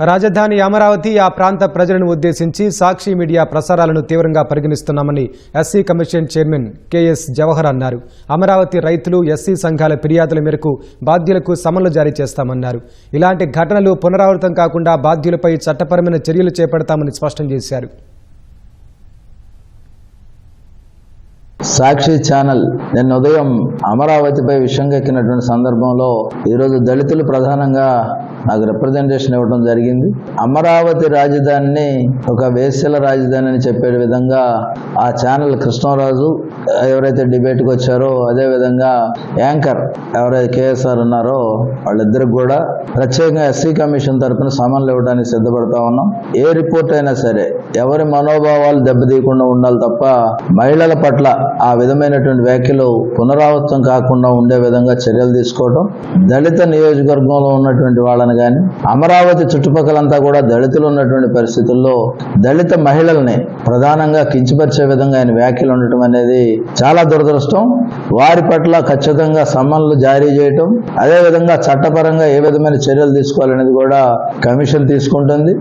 రాజధాని అమరావతి ఆ ప్రాంత ప్రజలను ఉద్దేశించి సాక్షి మీడియా ప్రసారాలను తీవ్రంగా పరిగణిస్తున్నామని SC commission chairman KS Jawahar అన్నారు. అమరావతి రైతులు ఎస్సీ సంఘాల ఫిర్యాదుల మేరకు బాధ్యులకు సమన్లు జారీ చేస్తామన్నారు. ఇలాంటి ఘటనలు పునరావృతం కాకుండా బాధ్యులపై చట్టపరమైన చర్యలు చేపడతామని స్పష్టం చేశారు. సాక్షి ఛానల్ నిన్న ఉదయం అమరావతిపై విషయం ఎక్కినటువంటి సందర్భంలో ఈరోజు దళితులు ప్రధానంగా నాకు రిప్రజెంటేషన్ ఇవ్వడం జరిగింది. అమరావతి రాజధానిని ఒక వేసల రాజధాని అని చెప్పే విధంగా ఆ ఛానల్ కృష్ణరాజు ఎవరైతే డిబేట్కి వచ్చారో అదే విధంగా యాంకర్ ఎవరైతే కేఎస్ఆర్ ఉన్నారో వాళ్ళిద్దరికి కూడా ప్రత్యేకంగా ఎస్సీ కమిషన్ తరఫున సమన్లు ఇవ్వడానికి సిద్ధపడతా ఉన్నాం. ఏ రిపోర్ట్ అయినా సరే ఎవరి మనోభావాలు దెబ్బతీయకుండా ఉండాలి తప్ప మహిళల పట్ల ఆ విధమైనటువంటి వ్యాఖ్యలు పునరావృతం కాకుండా ఉండే విధంగా చర్యలు తీసుకోవడం దళిత నియోజకవర్గంలో ఉన్నటువంటి వాళ్ళని కానీ అమరావతి చుట్టుపక్కలంతా కూడా దళితులు ఉన్నటువంటి పరిస్థితుల్లో దళిత మహిళల్ని ప్రధానంగా కించపరిచే విధంగా ఆయన వ్యాఖ్యలు ఉండటం అనేది చాలా దురదృష్టం. వారి పట్ల ఖచ్చితంగా సమ్మన్లు జారీ చేయటం అదేవిధంగా చట్టపరంగా ఏ విధమైన చర్యలు తీసుకోవాలనేది కూడా కమిషన్ తీసుకుంటుంది.